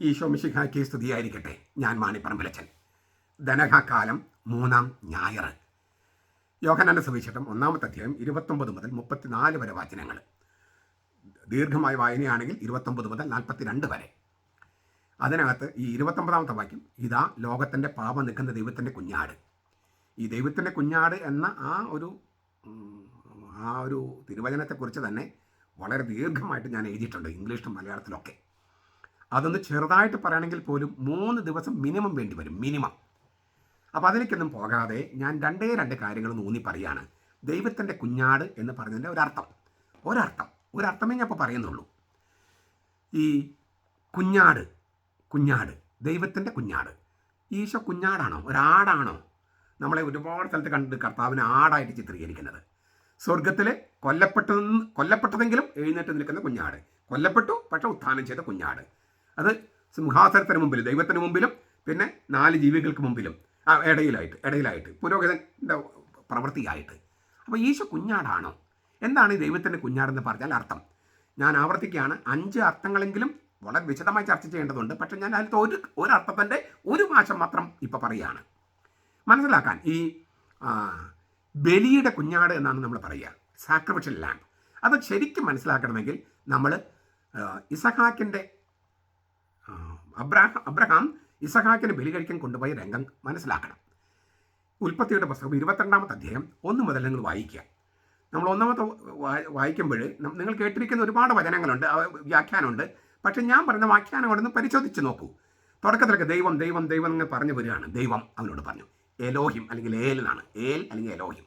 ഈശോ മിശിഹായ്ക്ക് സ്തുതിയായിരിക്കട്ടെ. ഞാൻ മാണിപ്പറമ്പിലച്ചൻ. ധനകാലം മൂന്നാം ഞായർ യോഹനാന്റെ സുവിശേഷം ഒന്നാമത്തെ അധ്യായം ഇരുപത്തൊമ്പത് മുതൽ മുപ്പത്തിനാല് വരെ വാചനങ്ങൾ. ദീർഘമായ വായനയാണെങ്കിൽ ഇരുപത്തൊമ്പത് മുതൽ നാൽപ്പത്തിരണ്ട് വരെ. അതിനകത്ത് ഈ ഇരുപത്തൊമ്പതാമത്തെ വാക്യം ഇതാ ലോകത്തിന്റെ പാപം നിൽക്കുന്ന ദൈവത്തിന്റെ കുഞ്ഞാട്. ഈ ദൈവത്തിന്റെ കുഞ്ഞാട് എന്ന ആ ഒരു ആ ഒരു തിരുവചനത്തെക്കുറിച്ച് തന്നെ വളരെ ദീർഘമായിട്ട് ഞാൻ എഴുതിയിട്ടുണ്ട് ഇംഗ്ലീഷിലും മലയാളത്തിലൊക്കെ. അതൊന്ന് ചെറുതായിട്ട് പറയുകയാണെങ്കിൽ പോലും മൂന്ന് ദിവസം മിനിമം വേണ്ടി വരും മിനിമം അപ്പോൾ അതിലേക്കൊന്നും പോകാതെ ഞാൻ രണ്ടേ രണ്ട് കാര്യങ്ങൾ ഊന്നി പറയാണ്. ദൈവത്തിന്റെ കുഞ്ഞാട് എന്ന് പറഞ്ഞതിന്റെ ഒരർത്ഥം. ഒരർത്ഥം. ഒരർത്ഥമേ ഞാൻ ഇപ്പോൾ പറയുന്നുള്ളൂ. ഈ കുഞ്ഞാട് കുഞ്ഞാട് ദൈവത്തിന്റെ കുഞ്ഞാട്. ഈശോ കുഞ്ഞാടാണോ? ഒരാടാണോ? നമ്മളെ ഒരുപാട് സ്ഥലത്ത് കണ്ട് കർത്താവിനെ ആടായിട്ട് ചിത്രീകരിക്കുന്നത്. സ്വർഗത്തിലെ കൊല്ലപ്പെട്ടതെന്ന് കൊല്ലപ്പെട്ടതെങ്കിലും എഴുന്നേറ്റ് നിൽക്കുന്ന കുഞ്ഞാട്. കൊല്ലപ്പെട്ടു പക്ഷെ ഉത്ഥാനം ചെയ്ത കുഞ്ഞാട്. അത് സിംഹാസനത്തിന് മുമ്പിൽ ദൈവത്തിന് മുമ്പിലും പിന്നെ നാല് ജീവികൾക്ക് മുമ്പിലും ആ ഇടയിലായിട്ട് ഇടയിലായിട്ട് പുരോഹിതന്റെ പ്രവൃത്തിയായിട്ട്. അപ്പോൾ ഈശോ കുഞ്ഞാടാണോ? എന്താണ് ഈ ദൈവത്തിന്റെ കുഞ്ഞാടെന്ന് പറഞ്ഞാൽ അർത്ഥം? ഞാൻ ആവർത്തിക്കുകയാണ് അഞ്ച് അർത്ഥങ്ങളെങ്കിലും വളരെ വിശദമായി ചർച്ച ചെയ്യേണ്ടതുണ്ട് പക്ഷേ ഞാൻ അതിലത്തെ ഒരു ഒരർത്ഥത്തിന്റെ ഒരു ഭാഷം മാത്രം ഇപ്പോൾ പറയുകയാണ്. മനസ്സിലാക്കാൻ ഈ ബലിയുടെ കുഞ്ഞാട് എന്നാണ് നമ്മൾ പറയുക സാക്രിഫിഷ്യൽ ലാമ്പ് അത് ശരിക്കും മനസ്സിലാക്കണമെങ്കിൽ നമ്മൾ ഇസഹാക്കിന്റെ അബ്രാഹ അബ്രഹാം ഇസഹാക്കിന് ബലി കഴിക്കാൻ കൊണ്ടുപോയ രംഗം മനസ്സിലാക്കണം. ഉൽപ്പത്തിയുടെ പുസ്തകം ഇരുപത്തിരണ്ടാമത്തെ അധ്യായം ഒന്ന് മുതൽ നിങ്ങൾ വായിക്കുക. നമ്മൾ ഒന്നാമത്തെ വായിക്കുമ്പോൾ നിങ്ങൾ കേട്ടിരിക്കുന്ന ഒരുപാട് വചനങ്ങളുണ്ട് വ്യാഖ്യാനമുണ്ട്. പക്ഷേ ഞാൻ പറഞ്ഞ വ്യാഖ്യാനം കൊണ്ടൊന്ന് പരിശോധിച്ച് നോക്കൂ. തുടക്കത്തിലൊക്കെ ദൈവം ദൈവം ദൈവം എന്ന് പറഞ്ഞു വരികയാണ്. ദൈവം അവനോട് പറഞ്ഞു. എലോഹിം അല്ലെങ്കിൽ ഏൽ എന്നാണ്. ഏൽ അല്ലെങ്കിൽ എലോഹിം.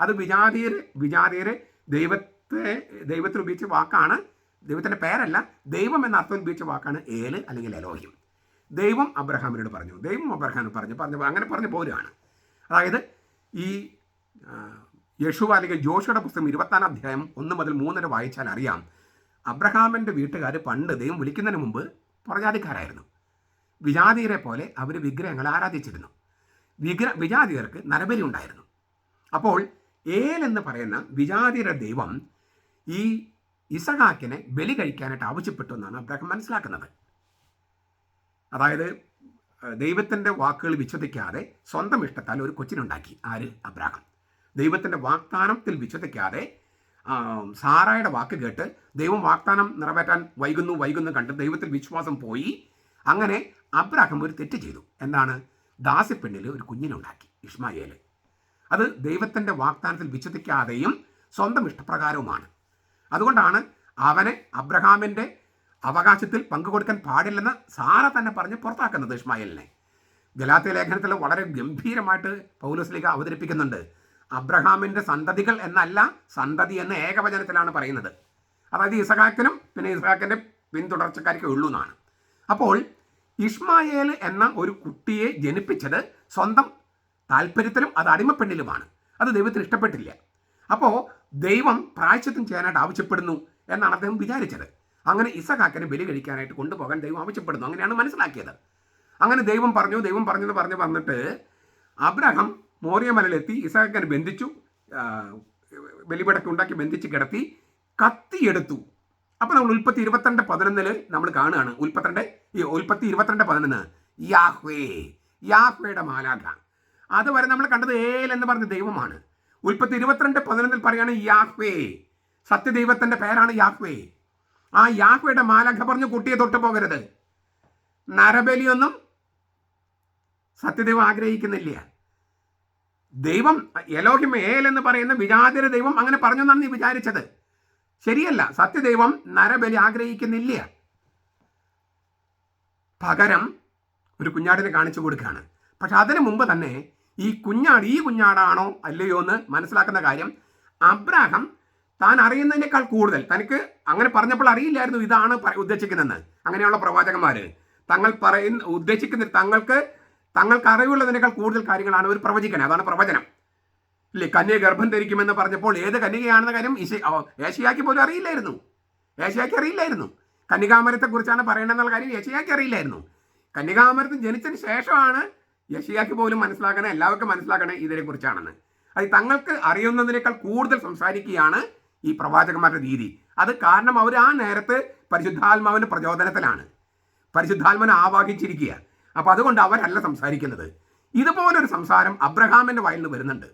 അത് വിജാതീയർ വിജാതീയർ ദൈവത്തെ ദൈവത്തിൽ ഉപയോഗിച്ച വാക്കാണ് ദൈവത്തിന്റെ പേരല്ല ദൈവം എന്ന അർത്ഥം ഉപയോഗിച്ച വാക്കാണ് ഏൽ അല്ലെങ്കിൽ എലോഹിം ദൈവം അബ്രഹാമിനോട് പറഞ്ഞു. ദൈവം അബ്രഹാമിനോട് പറഞ്ഞു. പറഞ്ഞു അങ്ങനെ പറഞ്ഞു പോരുകയാണ്. അതായത് ഈ യേശു അല്ലെങ്കിൽ ജോഷയുടെ പുസ്തകം ഇരുപത്താം അധ്യായം ഒന്ന് മുതൽ മൂന്നര വായിച്ചാൽ അറിയാം അബ്രഹാമിന്റെ വീട്ടുകാർ പണ്ട് ദൈവം വിളിക്കുന്നതിന് മുമ്പ് പ്രജാതിക്കാരായിരുന്നു. വിജാതീയരെ പോലെ അവർ വിഗ്രഹങ്ങളെ ആരാധിച്ചിരുന്നു. വിഗ്ര വിജാതീയർക്ക് നരബലി ഉണ്ടായിരുന്നു. അപ്പോൾ ഏൽ എന്ന് പറയുന്ന വിജാതിയുടെ ദൈവം ഈ ഇസഹാക്കിനെ ബലി കഴിക്കാനായിട്ട് ആവശ്യപ്പെട്ടു എന്നാണ് അബ്രഹാം മനസ്സിലാക്കുന്നത്. അതായത് ദൈവത്തിന്റെ വാക്കുകൾ വിശ്വസിക്കാതെ സ്വന്തം ഇഷ്ടത്താൽ ഒരു കൊച്ചിനുണ്ടാക്കി. ആര്? അബ്രാഹം. ദൈവത്തിന്റെ വാഗ്ദാനത്തിൽ വിശ്വസിക്കാതെ സാറായുടെ വാക്ക് കേട്ട് ദൈവം വാഗ്ദാനം നിറവേറ്റാൻ വൈകുന്നു വൈകുന്നു കണ്ട് ദൈവത്തിൽ വിശ്വാസം പോയി. അങ്ങനെ അബ്രാഹം ഒരു തെറ്റ് ചെയ്തു. എന്താണ്? ദാസിപ്പെണ്ണിൽ ഒരു കുഞ്ഞിനുണ്ടാക്കി ഇഷ്മായേൽ അത് ദൈവത്തിന്റെ വാഗ്ദാനത്തിൽ വിശ്വസിക്കാതെയും സ്വന്തം ഇഷ്ടപ്രകാരവുമാണ്. അതുകൊണ്ടാണ് അവനെ അബ്രഹാമിന്റെ അവകാശത്തിൽ പങ്കുകൊടുക്കാൻ പാടില്ലെന്ന് സാറ തന്നെ പറഞ്ഞ് പുറത്താക്കുന്നത് ഇഷ്മായിലിനെ ഗലാത്യ ലേഖനത്തിൽ വളരെ ഗംഭീരമായിട്ട് പൗലോസ്ലിക അവതരിപ്പിക്കുന്നുണ്ട്. അബ്രഹാമിന്റെ സന്തതികൾ എന്നല്ല സന്തതി എന്ന ഏകവചനത്തിലാണ് പറയുന്നത്. അതായത് ഇസഹാക്കിനും പിന്നെ ഇസഹാക്കിന്റെ പിന്തുടർച്ചക്കാർക്കേ ഉള്ളൂ എന്നാണ്. അപ്പോൾ ഇഷ്മായേൽ എന്ന ഒരു കുട്ടിയെ ജനിപ്പിച്ചത് സ്വന്തം താല്പര്യത്തിലും അത് അടിമപ്പെണ്ണിലുമാണ്. അത് ദൈവത്തിന് ഇഷ്ടപ്പെട്ടില്ല. അപ്പോൾ ദൈവം പ്രായശ്ചിത്തം ചെയ്യാനായിട്ട് ആവശ്യപ്പെടുന്നു എന്നാണ് അദ്ദേഹം വിചാരിച്ചത്. അങ്ങനെ ഇസഹാക്കിനെ ബലി കഴിക്കാനായിട്ട് കൊണ്ടുപോകാൻ ദൈവം ആവശ്യപ്പെടുന്നു. അങ്ങനെയാണ് മനസ്സിലാക്കിയത്. അങ്ങനെ ദൈവം പറഞ്ഞു ദൈവം പറഞ്ഞെന്ന് പറഞ്ഞു വന്നിട്ട് അബ്രഹാം മോറിയമലയിലെത്തി ഇസഹാക്കിനെ ബന്ധിച്ചു ബലിപടക്കം ഉണ്ടാക്കി ബന്ധിച്ച് കിടത്തി കത്തിയെടുത്തു അപ്പോൾ നമ്മൾ ഉൽപ്പത്തി ഇരുപത്തിരണ്ട് പതിനൊന്നിൽ നമ്മൾ കാണുകയാണ്. ഉൽപ്പത്തിരണ്ട് ഈ ഉൽപ്പത്തി ഇരുപത്തിരണ്ട് പതിനൊന്ന് യാഹ്വേ യാഹ്വേയുടെ മാലാഖ. അതുവരെ നമ്മൾ കണ്ടത് ഏൽ എന്ന് പറഞ്ഞ ദൈവമാണ്. ഉൽപ്പത്തി ഇരുപത്തിരണ്ട് പതിനൊന്നിൽ പറയാണ് യാഹ്വേ. സത്യദൈവത്തിന്റെ പേരാണ് യാഹ്വേ. ആ യാഹ്വയുടെ മാലഖ പറഞ്ഞു കുട്ടിയെ തൊട്ട് പോകരുത്. നരബലിയൊന്നും സത്യദൈവം ആഗ്രഹിക്കുന്നില്ല. ദൈവം എലോഹിം ഏൽ എന്ന് പറയുന്ന വിജാതിര ദൈവം അങ്ങനെ പറഞ്ഞു എന്നാണ് നീ വിചാരിച്ചത്. ശരിയല്ല സത്യദൈവം നരബലി ആഗ്രഹിക്കുന്നില്ല. പകരം ഒരു കുഞ്ഞാടിനെ കാണിച്ചു കൊടുക്കുകയാണ്. പക്ഷെ അതിനു മുമ്പ് തന്നെ ഈ കുഞ്ഞാട് ഈ കുഞ്ഞാടാണോ അല്ലയോ എന്ന് മനസ്സിലാക്കുന്ന കാര്യം അബ്രാഹം താൻ അറിയുന്നതിനേക്കാൾ കൂടുതൽ തനിക്ക് അങ്ങനെ പറഞ്ഞപ്പോൾ അറിയില്ലായിരുന്നു ഇതാണ് ഉദ്ദേശിക്കുന്നതെന്ന്. അങ്ങനെയുള്ള പ്രവാചകന്മാർ തങ്ങൾ പറയുന്ന ഉദ്ദേശിക്കുന്ന തങ്ങൾക്ക് തങ്ങൾക്ക് അറിവുള്ളതിനേക്കാൾ കൂടുതൽ കാര്യങ്ങളാണ് അവർ പ്രവചിക്കുന്നത് അതാണ് പ്രവചനം. ഇല്ലേ? കന്യ ഗർഭം ധരിക്കുമെന്ന് പറഞ്ഞപ്പോൾ ഏത് കന്യകയാണെന്ന കാര്യം ഇശ ഓ, ഏഷ്യാക്ക് പോലും അറിയില്ലായിരുന്നു. ഏഷ്യാക്ക് അറിയില്ലായിരുന്നു. കന്യകാമരത്തെക്കുറിച്ചാണ് പറയണമെന്നുള്ള കാര്യം യശയാക്ക് അറിയില്ലായിരുന്നു. കന്യകാമരത്തിൽ ജനിച്ചതിന് ശേഷമാണ് യശയാക്ക് പോലും മനസ്സിലാക്കണേ എല്ലാവർക്കും മനസ്സിലാക്കണേ ഇതിനെക്കുറിച്ചാണെന്ന്. അത് തങ്ങൾക്ക് അറിയുന്നതിനേക്കാൾ കൂടുതൽ സംസാരിക്കുകയാണ് ഈ പ്രവാചകന്മാരുടെ രീതി. അത് കാരണം അവർ ആ നേരത്ത് പരിശുദ്ധാത്മാവിന്റെ പ്രചോദനത്തിലാണ്. പരിശുദ്ധാത്മനെ ആവാഹിച്ചിരിക്കുക. അപ്പോൾ അതുകൊണ്ട് അവരല്ല സംസാരിക്കുന്നത്. ഇതുപോലൊരു സംസാരം അബ്രഹാമിന്റെ വായിൽ നിന്ന് വരുന്നുണ്ട്.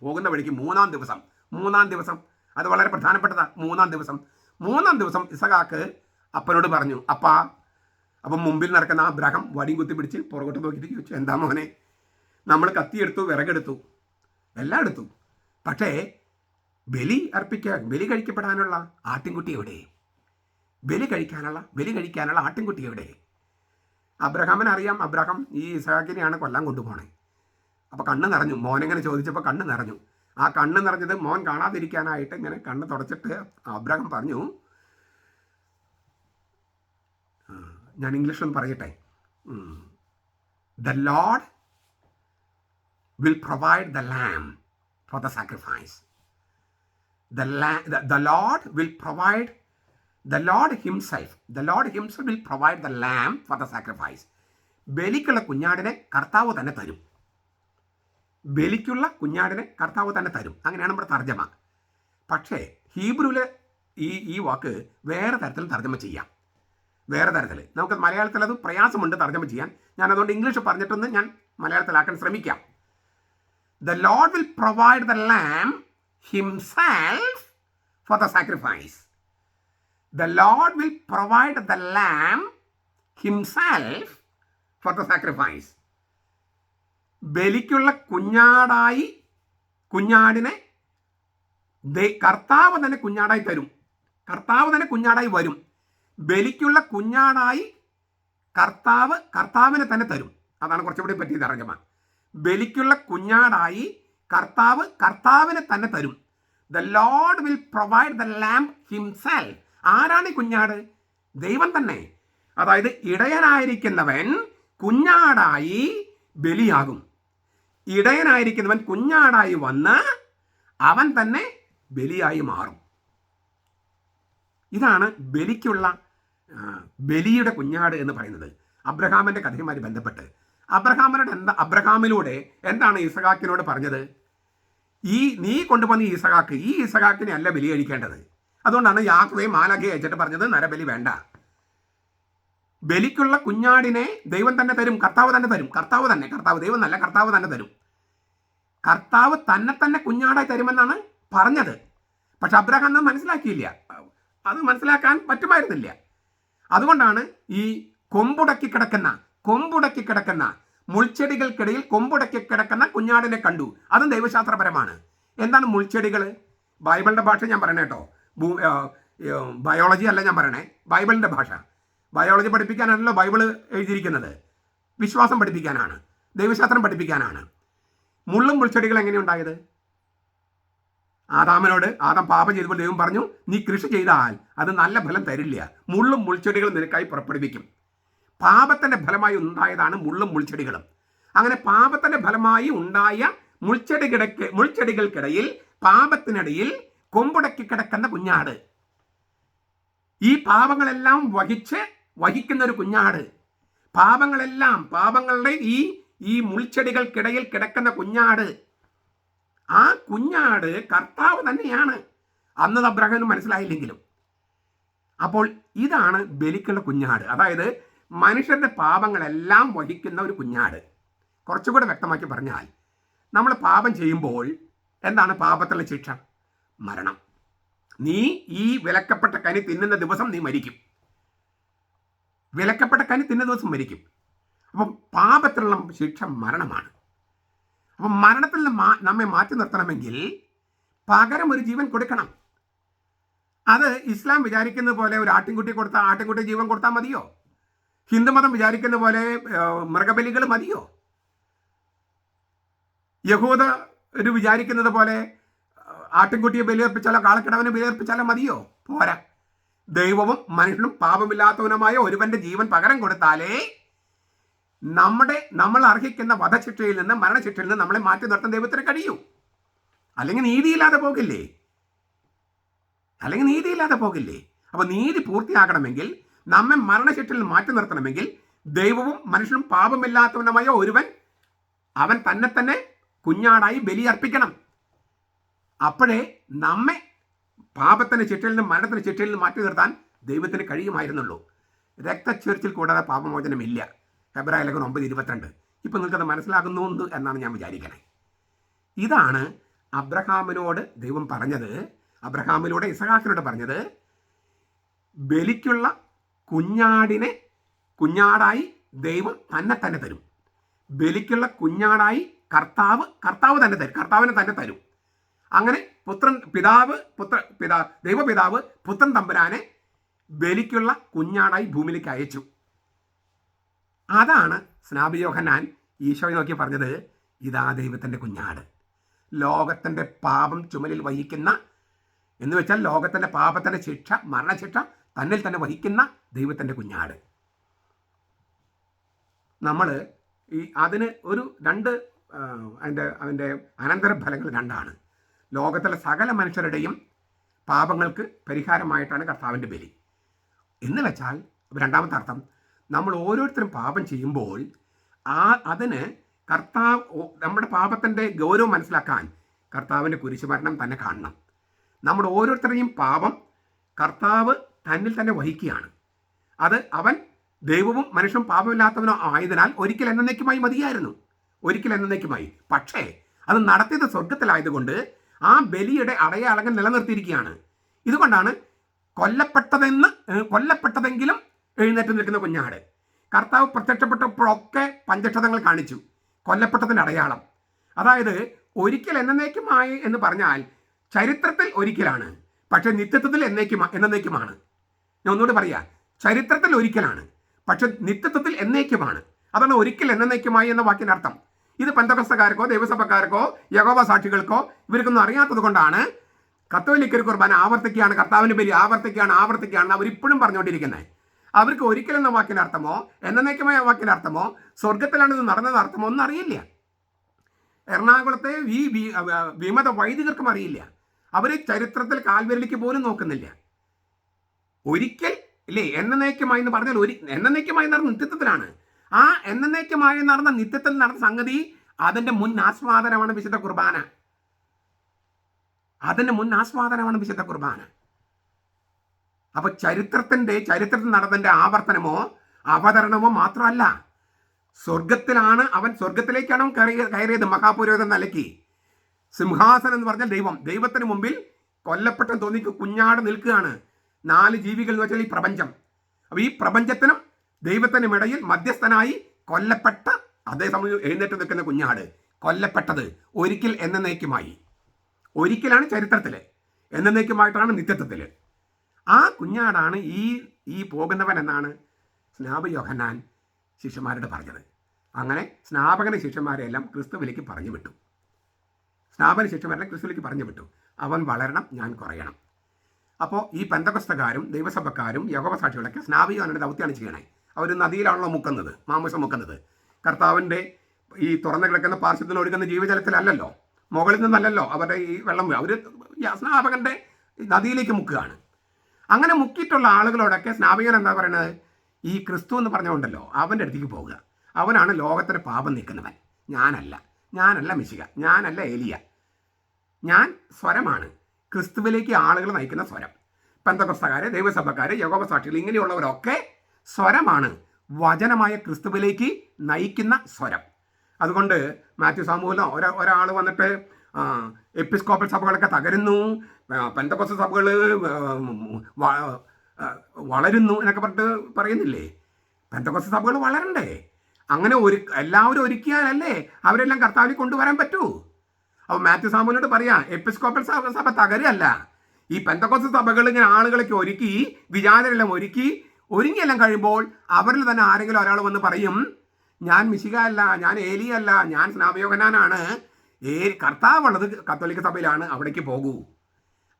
പോകുന്ന വഴിക്ക് മൂന്നാം ദിവസം മൂന്നാം ദിവസം അത് വളരെ പ്രധാനപ്പെട്ടതാണ് മൂന്നാം ദിവസം. മൂന്നാം ദിവസം ഇസഹാക്ക് അപ്പനോട് പറഞ്ഞു അപ്പാ അപ്പം മുമ്പിൽ നടക്കുന്ന ആ അബ്രഹാം വടിയും കുത്തി പിടിച്ച് പുറകോട്ട് നോക്കിയിട്ട് ചോദിച്ചു എന്താ മോനെ? നമ്മൾ കത്തിയെടുത്തു വിറകെടുത്തു എല്ലാം എടുത്തു. പക്ഷേ ബലി അർപ്പിക്കാൻ ബലി കഴിക്കപ്പെടാനുള്ള ആട്ടിൻകുട്ടി എവിടെ? ബലി കഴിക്കാനുള്ള ബലി കഴിക്കാനുള്ള ആട്ടിൻകുട്ടി എവിടെ? അബ്രഹാമിന് അറിയാം അബ്രഹാം ഈ ഇസഹാക്കിനെയാണ് കൊല്ലാൻ കൊണ്ടുപോണേ. അപ്പോൾ കണ്ണ് നിറഞ്ഞു. മോനെങ്ങനെ ചോദിച്ചപ്പോൾ കണ്ണ് നിറഞ്ഞു. ആ കണ്ണ് നിറഞ്ഞത് മോൻ കാണാതിരിക്കാനായിട്ട് ഇങ്ങനെ കണ്ണ് തുടച്ചിട്ട് അബ്രഹാം പറഞ്ഞു ആ, ഞാൻ ഇംഗ്ലീഷിലൊന്ന് പറയട്ടെ? The Lord will provide the lamb for the sacrifice the Lord the Lord will provide, the Lord Himself, the Lord Himself will provide the lamb for the sacrifice. ബലിക്കുള്ള കുഞ്ഞാടിനെ കർത്താവ് തന്നെ തരും. ബലിക്കുള്ള കുഞ്ഞാടിനെ കർത്താവ് തന്നെ തരും. അങ്ങനെയാണ് നമ്മുടെ തർജമ. പക്ഷേ ഹീബ്രുവിലെ ഈ ഈ വാക്ക് വേറെ തരത്തിൽ തർജമ ചെയ്യാം. വേറെ തരത്തിൽ നമുക്ക് മലയാളത്തിൽ അത് പ്രയാസമുണ്ട് തർജമ ചെയ്യാൻ. ഞാൻ അതുകൊണ്ട് ഇംഗ്ലീഷ് പറഞ്ഞിട്ടൊന്ന് ഞാൻ മലയാളത്തിലാക്കാൻ ശ്രമിക്കാം. The Lord will provide the lamb himself for the sacrifice the Lord will provide the lamb himself for the sacrifice ബലിക്കുള്ള കുഞ്ഞാടായി കുഞ്ഞാടിനെ കർത്താവ് തന്നെ കുഞ്ഞാടായി തരും. കർത്താവ് തന്നെ കുഞ്ഞാടായി വരും. ബലിക്കുള്ള കുഞ്ഞാടായി കർത്താവ് കർത്താവിനെ തന്നെ തരും. അതാണ് കുറച്ചുകൂടി പറ്റിയത് അറിഞ്ഞമ ബലിക്കുള്ള കുഞ്ഞാടായി കർത്താവ് കർത്താവിനെ തന്നെ തരും. The Lord will provide the lamb himself ആരാണ് ഈ കുഞ്ഞാട്? ദൈവം തന്നെ. അതായത് ഇടയനായിരിക്കുന്നവൻ കുഞ്ഞാടായി ബലിയാകും. ഇടയനായിരിക്കുന്നവൻ കുഞ്ഞാടായി വന്ന് അവൻ തന്നെ ബലിയായി മാറും. ഇതാണ് ബലിക്കുള്ള ബലിയുടെ കുഞ്ഞാട് എന്ന് പറയുന്നത് അബ്രഹാമിന്റെ കഥയുമായി ബന്ധപ്പെട്ട്. അബ്രഹാമിനോട് എന്താ അബ്രഹാമിലൂടെ എന്താണ് ഇസഹാക്കിനോട് പറഞ്ഞത്? ഈ നീ കൊണ്ടുവന്ന ഈ ഇസഹാക്ക് ഈ ഇസഹാക്കിനെ അല്ല ബലി കഴിക്കേണ്ടത് അതുകൊണ്ടാണ് യാത്രയും മാലകെ അയച്ചിട്ട് പറഞ്ഞത് നരബലി വേണ്ട. ബലിക്കുള്ള കുഞ്ഞാടിനെ ദൈവം തന്നെ തരും കർത്താവ് തന്നെ തരും കർത്താവ് തന്നെ കർത്താവ് ദൈവം നല്ല കർത്താവ് തന്നെ തരും. കർത്താവ് തന്നെ തന്നെ കുഞ്ഞാടായി തരുമെന്നാണ് പറഞ്ഞത്. പക്ഷെ അബ്രഹാം അത് മനസ്സിലാക്കിയില്ല. അത് മനസ്സിലാക്കാൻ പറ്റുമായിരുന്നില്ല. അതുകൊണ്ടാണ് ഈ കൊമ്പുടക്കി കിടക്കുന്ന കൊമ്പുടക്കി കിടക്കുന്ന മുൾച്ചെടികൾക്കിടയിൽ കൊമ്പുടക്കി കിടക്കുന്ന കുഞ്ഞാടിനെ കണ്ടു. അതും ദൈവശാസ്ത്രപരമാണ്. എന്താണ് മുൾച്ചെടികൾ ബൈബിളിന്റെ ഭാഷ ഞാൻ പറയണേ കേട്ടോ. ബയോളജി അല്ല ഞാൻ പറയണേ. ബൈബിളിന്റെ ഭാഷ. ബയോളജി പഠിപ്പിക്കാനാണല്ലോ ബൈബിൾ എഴുതിയിരിക്കുന്നത്. വിശ്വാസം പഠിപ്പിക്കാനാണ്. ദൈവശാസ്ത്രം പഠിപ്പിക്കാനാണ്. മുള്ളും മുൾച്ചെടികൾ എങ്ങനെയുണ്ടായത്? ആദാമനോട് ആദാം പാപം ചെയ്തപ്പോൾ ദൈവം പറഞ്ഞു നീ കൃഷി ചെയ്താൽ അത് നല്ല ഫലം തരില്ല. മുള്ളും മുൾച്ചെടികളും നിനക്കായി പുറപ്പെടുവിക്കും. പാപത്തിന്റെ ഫലമായി ഉണ്ടായതാണ് മുള്ളും മുൾച്ചെടികളും. അങ്ങനെ പാപത്തിന്റെ ഫലമായി ഉണ്ടായ മുൾച്ചെടികിടക്ക് മുൾച്ചെടികൾക്കിടയിൽ പാപത്തിനിടയിൽ കൊമ്പുടക്കി കിടക്കുന്ന കുഞ്ഞാട്. ഈ പാപങ്ങളെല്ലാം വഹിച്ച് വഹിക്കുന്ന ഒരു കുഞ്ഞാട്. പാപങ്ങളെല്ലാം പാപങ്ങളുടെ ഈ ഈ മുൾച്ചെടികൾക്കിടയിൽ കിടക്കുന്ന കുഞ്ഞാട്. ആ കുഞ്ഞാട് കർത്താവ് തന്നെയാണ്. അന്നത് അബ്രഹാമിന് മനസ്സിലായില്ലെങ്കിലും. അപ്പോൾ ഇതാണ് ബലിക്കുള്ള കുഞ്ഞാട്. അതായത് മനുഷ്യരുടെ പാപങ്ങളെല്ലാം വഹിക്കുന്ന ഒരു കുഞ്ഞാട്. കുറച്ചുകൂടെ വ്യക്തമാക്കി പറഞ്ഞാൽ നമ്മൾ പാപം ചെയ്യുമ്പോൾ എന്താണ് പാപത്തിലുള്ള ശിക്ഷ? മരണം. നീ ഈ വിലക്കപ്പെട്ട കനി തിന്നുന്ന ദിവസം നീ മരിക്കും. വിലക്കപ്പെട്ട കനി തിന്നുന്ന ദിവസം മരിക്കും. അപ്പം പാപത്തിലുള്ള ശിക്ഷ മരണമാണ്. അപ്പം മരണത്തിൽ നിന്ന് നമ്മെ മാറ്റി നിർത്തണമെങ്കിൽ പകരം ഒരു ജീവൻ കൊടുക്കണം. അത് ഇസ്ലാം വിചാരിക്കുന്ന പോലെ ഒരു ആട്ടിൻകുട്ടി കൊടുത്താൽ ആട്ടിൻകുട്ടി ജീവൻ കൊടുത്താൽ മതിയോ? ഹിന്ദുമതം വിചാരിക്കുന്ന പോലെ മൃഗബലികൾ മതിയോ? യഹൂദ ഒരു വിചാരിക്കുന്നത് പോലെ ആട്ടിൻകുട്ടിയെ ബലിയർപ്പിച്ചാലോ കാളക്കിടവനെ ബലിയർപ്പിച്ചാലോ മതിയോ? പോരാ. ദൈവവും മനുഷ്യനും പാപമില്ലാത്തവനുമായ ഒരുവന്റെ ജീവൻ പകരം കൊടുത്താലേ നമ്മുടെ നമ്മൾ അർഹിക്കുന്ന വധശിക്ഷയിൽ നിന്ന് മരണശിക്ഷയിൽ നിന്ന് നമ്മളെ മാറ്റി നിർത്താൻ ദൈവത്തിന് കഴിയൂ. അല്ലെങ്കിൽ നീതിയില്ലാതെ പോകില്ലേ? അല്ലെങ്കിൽ നീതിയില്ലാതെ പോകില്ലേ? അപ്പോൾ നീതി പൂർത്തിയാകണമെങ്കിൽ നമ്മെ മരണശിക്ഷയിൽ മാറ്റി നിർത്തണമെങ്കിൽ ദൈവവും മനുഷ്യനും പാപമില്ലാത്തവനുമായ ഒരുവൻ അവൻ തന്നെ തന്നെ കുഞ്ഞാടായി ബലിയർപ്പിക്കണം അപ്പോഴേ നമ്മെ പാപത്തിന്റെ ചിട്ടയിൽ നിന്ന് മരണത്തിന്റെ ചിട്ടയിൽ നിന്ന് മാറ്റി നിർത്താൻ ദൈവത്തിന് കഴിയുമായിരുന്നുള്ളൂ. രക്തച്ചൊരിച്ചിൽ കൂടാതെ പാപമോചനമില്ല. ഫെബ്രുവരി ലേഖനം ഒമ്പത് ഇരുപത്തിരണ്ട്. ഇപ്പം നിങ്ങൾക്കത് മനസ്സിലാകുന്നുണ്ട് എന്നാണ് ഞാൻ വിചാരിക്കണേ. ഇതാണ് അബ്രഹാമിനോട് ദൈവം പറഞ്ഞത് അബ്രഹാമിലൂടെ ഇസഹാക്കിനോട് പറഞ്ഞത് ബലിക്കുള്ള കുഞ്ഞാടിനെ കുഞ്ഞാടായി ദൈവം തന്നെ തന്നെ തരും. ബലിക്കുള്ള കുഞ്ഞാടായി കർത്താവ് കർത്താവ് തന്നെ തരും. കർത്താവിനെ തന്നെ തരും. അങ്ങനെ പുത്രൻ പിതാവ് പുത്ര പിതാ ദൈവപിതാവ് പുത്രൻ തമ്പുരാനെ ബലിക്കുള്ള കുഞ്ഞാടായി ഭൂമിയിലേക്ക് അയച്ചു. അതാണ് സ്നാപിയോഹന്നാൻ ഈശോയെ നോക്കി പറഞ്ഞത് ഇതാ ദൈവത്തിന്റെ കുഞ്ഞാട്. ലോകത്തിന്റെ പാപം ചുമലിൽ വഹിക്കുന്ന എന്ന് വെച്ചാൽ ലോകത്തിന്റെ പാപത്തിന്റെ ശിക്ഷ മരണശിക്ഷ തന്നിൽ തന്നെ വഹിക്കുന്ന ദൈവത്തിന്റെ കുഞ്ഞാട്. നമ്മൾ ഈ അതിന് ഒരു രണ്ട് അതിന്റെ അതിന്റെ അനന്തരഫലങ്ങൾ രണ്ടാണ്. ലോകത്തിലെ സകല മനുഷ്യരുടെയും പാപങ്ങൾക്ക് പരിഹാരമായിട്ടാണ് കർത്താവിന്റെ ബലി. എന്ന് വെച്ചാൽ രണ്ടാമത്തെ അർത്ഥം നമ്മൾ ഓരോരുത്തരും പാപം ചെയ്യുമ്പോൾ ആ അതിന് കർത്താവ് നമ്മുടെ പാപത്തിന്റെ ഗൗരവം മനസ്സിലാക്കാൻ കർത്താവിന്റെ കുരിശുമരണം തന്നെ കാണണം. നമ്മുടെ ഓരോരുത്തരുടെയും പാപം കർത്താവ് തന്നിൽ തന്നെ വഹിക്കുകയാണ്. അത് അവൻ ദൈവവും മനുഷ്യനും പാപമില്ലാത്തവനോ ആയതിനാൽ ഒരിക്കൽ എന്നേക്കുമായി മതിയായിരുന്നു. ഒരിക്കൽ എന്നേക്കുമായി. പക്ഷേ അത് നടത്തിയത് സ്വർഗത്തിലായതുകൊണ്ട് ആ ബലിയുടെ അടയാളങ്ങൾ നിലനിർത്തിയിരിക്കുകയാണ്. ഇതുകൊണ്ടാണ് കൊല്ലപ്പെട്ടതെന്ന് കൊല്ലപ്പെട്ടതെങ്കിലും എഴുന്നേറ്റ് നിൽക്കുന്ന കുഞ്ഞാട്. കർത്താവ് പ്രത്യക്ഷപ്പെട്ടപ്പോഴൊക്കെ പഞ്ചക്ഷതങ്ങൾ കാണിച്ചു. കൊല്ലപ്പെട്ടതിന്റെ അടയാളം. അതായത് ഒരിക്കൽ എന്നേക്കുമായി എന്ന് പറഞ്ഞാൽ ചരിത്രത്തിൽ ഒരിക്കലാണ് പക്ഷെ നിത്യത്വത്തിൽ എന്നേക്കും എന്നേക്കുമാണ്. ഞാൻ ഒന്നുകൂടി പറയാം. ചരിത്രത്തിൽ ഒരിക്കലാണ് പക്ഷെ നിത്യത്വത്തിൽ എന്നേക്കുമാണ്. അതാണ് ഒരിക്കൽ എന്നേക്കുമായി എന്ന വാക്കിന്റെ അർത്ഥം. ഇത് പന്തകസ്തക്കാർക്കോ ദൈവസഭക്കാർക്കോ യഹോവ സാക്ഷികൾക്കോ ഇവർക്കൊന്നും അറിയാത്തത് കൊണ്ടാണ് കത്തോലിക്കർ കുർബാന ആവർത്തിക്കുകയാണ് കർത്താവിന് ബലി ആവർത്തിക്കുകയാണ് ആവർത്തിക്കുകയാണ് അവരിപ്പോഴും പറഞ്ഞുകൊണ്ടിരിക്കുന്നത്. അവർക്ക് ഒരിക്കൽ എന്ന വാക്കിന്റെ അർത്ഥമോ? എന്നേക്കമായ വാക്കിന്റെ അർത്ഥമോ? സ്വർഗത്തിലാണ് ഇത് നടന്നത് അർത്ഥമോ? ഒന്നും അറിയില്ല. എറണാകുളത്തെ ഈ വിമത വൈദികർക്കും അറിയില്ല. അവർ ചരിത്രത്തിൽ കാൽവരലിക്ക് പോലും നോക്കുന്നില്ല. ഒരിക്കൽ ഇല്ലേ എന്നേക്കമായി എന്ന് പറഞ്ഞാൽ ഒരു എന്നേക്കമായി നടന്ന നിത്യത്വത്തിലാണ്. ആ എന്നേക്കമായി നടന്ന നിത്യത്തിൽ നടന്ന സംഗതി അതിന്റെ മുൻ ആസ്വാദനമാണ് വിശുദ്ധ കുർബാന. അതിന്റെ മുൻ ആസ്വാദനമാണ് വിശുദ്ധ കുർബാന. അപ്പൊ ചരിത്രത്തിന്റെ ചരിത്രത്തിൽ നടന്നതിന്റെ ആവർത്തനമോ അവതരണമോ മാത്രമല്ല. സ്വർഗത്തിലാണ് അവൻ സ്വർഗത്തിലേക്കാണ് അവൻ കയറിയ- കയറിയത് മഹാപുരോഹിതൻ നിലയ്ക്ക്. സിംഹാസനം എന്ന് പറഞ്ഞാൽ ദൈവം. ദൈവത്തിന് മുമ്പിൽ കൊല്ലപ്പെട്ട തോന്നിക്ക് കുഞ്ഞാട് നിൽക്കുകയാണ്. നാല് ജീവികൾ എന്ന് വെച്ചാൽ ഈ പ്രപഞ്ചം. അപ്പോൾ ഈ പ്രപഞ്ചത്തിനും ദൈവത്തിനും ഇടയിൽ മധ്യസ്ഥനായി കൊല്ലപ്പെട്ട അതേസമയം എഴുന്നേറ്റ് നിൽക്കുന്ന കുഞ്ഞാട് കൊല്ലപ്പെട്ടത് ഒരിക്കൽ എന്നേക്കുമായി. ഒരിക്കലാണ് ചരിത്രത്തിൽ എന്നേക്കുമായിട്ടാണ് നിത്യത്വത്തിൽ ആ കുഞ്ഞാടാണ് ഈ ഈ പോകുന്നവൻ എന്നാണ് സ്നാപ യോഹന്നാൻ ശിഷ്യന്മാരോട് പറഞ്ഞത്. അങ്ങനെ സ്നാപകന ശിഷ്യന്മാരെല്ലാം ക്രിസ്തുവിലേക്ക് പറഞ്ഞു വിട്ടു. സ്നാപന ശിഷ്യന്മാരെല്ലാം ക്രിസ്തുവിലേക്ക് പറഞ്ഞു വിട്ടു. അവൻ വളരണം ഞാൻ കുറയണം. അപ്പോൾ ഈ പെന്തകസ്തക്കാരും ദൈവസഭക്കാരും യോഗവസാക്ഷികളൊക്കെ സാക്ഷികളൊക്കെ സ്നാപികവനുടെ ദൗത്യമാണ് ചെയ്യണേ. അവർ നദിയിലാണല്ലോ മുക്കുന്നത് മാമൂസം മുക്കുന്നത്. കർത്താവിന്റെ ഈ തുറന്നു കിടക്കുന്ന പാർശ്വത്തിൽ ഒഴുകുന്ന ജീവജലത്തിലല്ലല്ലോ? മുകളിൽ നിന്നല്ലല്ലോ അവരുടെ ഈ വെള്ളം അവർ സ്നാപകന്റെ നദിയിലേക്ക് മുക്കുകയാണ്. അങ്ങനെ മുക്കിയിട്ടുള്ള ആളുകളോടൊക്കെ സ്നാപികൻ എന്താ പറയുന്നത് ഈ ക്രിസ്തു എന്ന് പറഞ്ഞുകൊണ്ടല്ലോ അവന്റെ അടുത്തേക്ക് പോവുക. അവനാണ് ലോകത്തിന്റെ പാപം നീക്കുന്നവൻ. ഞാനല്ല. ഞാനല്ല മിശിക. ഞാനല്ല ഏലിയ. ഞാൻ സ്വരമാണ്. ക്രിസ്തുവിലേക്ക് ആളുകൾ നയിക്കുന്ന സ്വരം. പെന്തകൊസ്തക്കാര് ദൈവസഭക്കാര് യോഗോപസാക്ഷികൾ ഇങ്ങനെയുള്ളവരൊക്കെ സ്വരമാണ്. വചനമായ ക്രിസ്തുവിലേക്ക് നയിക്കുന്ന സ്വരം. അതുകൊണ്ട് മാത്യു സാമൂലോ ഒരാൾ വന്നിട്ട് എപ്പിസ്കോപ്പൽ സഭകളൊക്കെ തകരുന്നു പെന്തകൊസ്ത സഭകൾ വളരുന്നു എന്നൊക്കെ പറഞ്ഞിട്ട് പറയുന്നില്ലേ? പെന്തക്കോസ് സഭകൾ വളരണ്ടേ? അങ്ങനെ ഒരു എല്ലാവരും ഒരുക്കിയാലല്ലേ അവരെല്ലാം കർത്താവിൽ കൊണ്ടുവരാൻ പറ്റൂ. അപ്പോൾ മാത്യു സാമുവിനോട് പറയാം എപ്പിസ്കോപ്പൽ സഭ തകരുകയല്ല. ഈ പെന്തക്കോസ് സഭകൾ ഇങ്ങനെ ആളുകളൊക്കെ ഒരുക്കി വിചാരമെല്ലാം ഒരുക്കി ഒരുങ്ങിയെല്ലാം കഴിയുമ്പോൾ അവരിൽ തന്നെ ആരെങ്കിലും ഒരാൾ വന്ന് പറയും ഞാൻ മിശിക അല്ല ഞാൻ ഏലിയല്ല ഞാൻ സ്നാപയോഹനാനാണ് ഏ കർത്താവുള്ളത് കത്തോലിക്ക സഭയിലാണ് അവിടേക്ക് പോകൂ.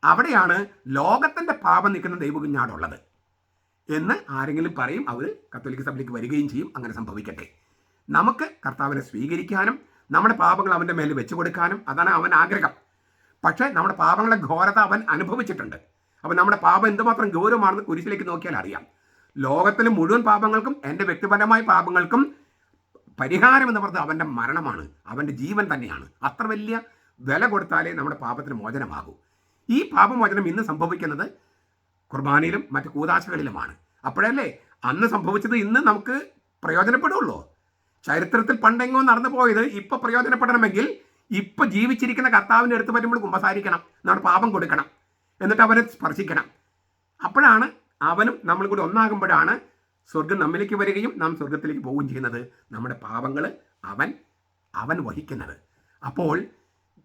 അവിടെയാണ് ലോകത്തിന്റെ പാപം നിൽക്കുന്ന ദൈവകുഞ്ഞാടുള്ളത്. എന്ന് ആരെങ്കിലും പറയും അവർ കത്തോലിക്ക സഭയിലേക്ക് വരികയും ചെയ്യും അങ്ങനെ സംഭവിക്കട്ടെ. നമുക്ക് കർത്താവിനെ സ്വീകരിക്കാനും നമ്മുടെ പാപങ്ങൾ അവന്റെ മേൽ വെച്ചു കൊടുക്കാനും അതാണ് അവൻ ആഗ്രഹം. പക്ഷേ നമ്മുടെ പാപങ്ങളുടെ ഘോരത അവൻ അനുഭവിച്ചിട്ടുണ്ട്. അപ്പം നമ്മുടെ പാപം എന്തുമാത്രം ഗൗരവമാണെന്ന് കുരിശിലേക്ക് നോക്കിയാൽ അറിയാം. ലോകത്തിലെ മുഴുവൻ പാപങ്ങൾക്കും എന്റെ വ്യക്തിപരമായ പാപങ്ങൾക്കും പരിഹാരം എന്ന് പറഞ്ഞത് അവന്റെ മരണമാണ്. അവന്റെ ജീവൻ തന്നെയാണ്. അത്ര വലിയ വില കൊടുത്താലേ നമ്മുടെ പാപത്തിന് മോചനമാകൂ. ഈ പാപമോചനം ഇന്ന് സംഭവിക്കുന്നത് കുർബാനയിലും മറ്റ് കൂതാശകളിലുമാണ്. അപ്പോഴല്ലേ? അന്ന് സംഭവിച്ചത് ഇന്ന് നമുക്ക് പ്രയോജനപ്പെടുള്ളൂ. ചരിത്രത്തിൽ പണ്ടെങ്ങോ നടന്നു പോയത് ഇപ്പൊ പ്രയോജനപ്പെടണമെങ്കിൽ ഇപ്പൊ ജീവിച്ചിരിക്കുന്ന കർത്താവിന്റെ അടുത്ത് വരുമ്പോൾ കുമ്പസാരിക്കണം. നമ്മുടെ പാപം കൊടുക്കണം. എന്നിട്ട് അവനെ സ്പർശിക്കണം. അപ്പോഴാണ് അവനും നമ്മൾ കൂടി ഒന്നാകുമ്പോഴാണ് സ്വർഗം നമ്മിലേക്ക് വരികയും നാം സ്വർഗത്തിലേക്ക് പോവുകയും ചെയ്യുന്നത് നമ്മുടെ പാപങ്ങൾ അവൻ അവൻ വഹിക്കുന്നത്. അപ്പോൾ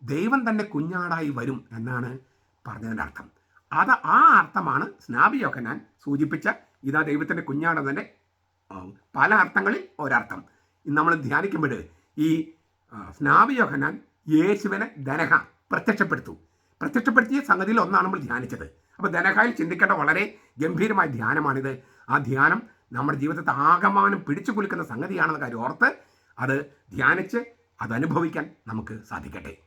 ദൈവം തന്നെ കുഞ്ഞാടായി വരും എന്നാണ് പറഞ്ഞതിന്റെ അർത്ഥം. അത് ആ അർത്ഥമാണ് സ്നാപിയൊക്കെ സൂചിപ്പിച്ച ഇതാ ദൈവത്തിന്റെ കുഞ്ഞാടെന്നതിന്റെ പല അർത്ഥങ്ങളിൽ ഒരർത്ഥം. ഇന്ന് നമ്മൾ ധ്യാനിക്കുമ്പോൾ ഈ സ്നാപിയോഹനാൻ യേശുവിനെ ധനഹ പ്രത്യക്ഷപ്പെടുത്തു. പ്രത്യക്ഷപ്പെടുത്തിയ സംഗതിയിൽ ഒന്നാണ് നമ്മൾ ധ്യാനിച്ചത്. അപ്പോൾ ധനഹയിൽ ചിന്തിക്കേണ്ട വളരെ ഗംഭീരമായ ധ്യാനമാണിത്. ആ ധ്യാനം നമ്മുടെ ജീവിതത്തെ ആകമാനം പിടിച്ചു കുലുക്കുന്ന സംഗതിയാണെന്ന കാര്യം ഓർത്ത് അത് ധ്യാനിച്ച് അത് അനുഭവിക്കാൻ നമുക്ക് സാധിക്കട്ടെ.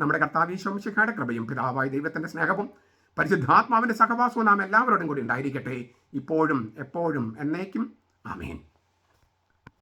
നമ്മുടെ കർത്താവീശ്വംശിഖയുടെ കൃപയും പിതാവായ ദൈവത്തിന്റെ സ്നേഹവും പരിശുദ്ധാത്മാവിന്റെ സഹവാസവും നാം എല്ലാവരോടും കൂടി ഉണ്ടായിരിക്കട്ടെ. ഇപ്പോഴും എപ്പോഴും എന്നേക്കും. ആമേൻ.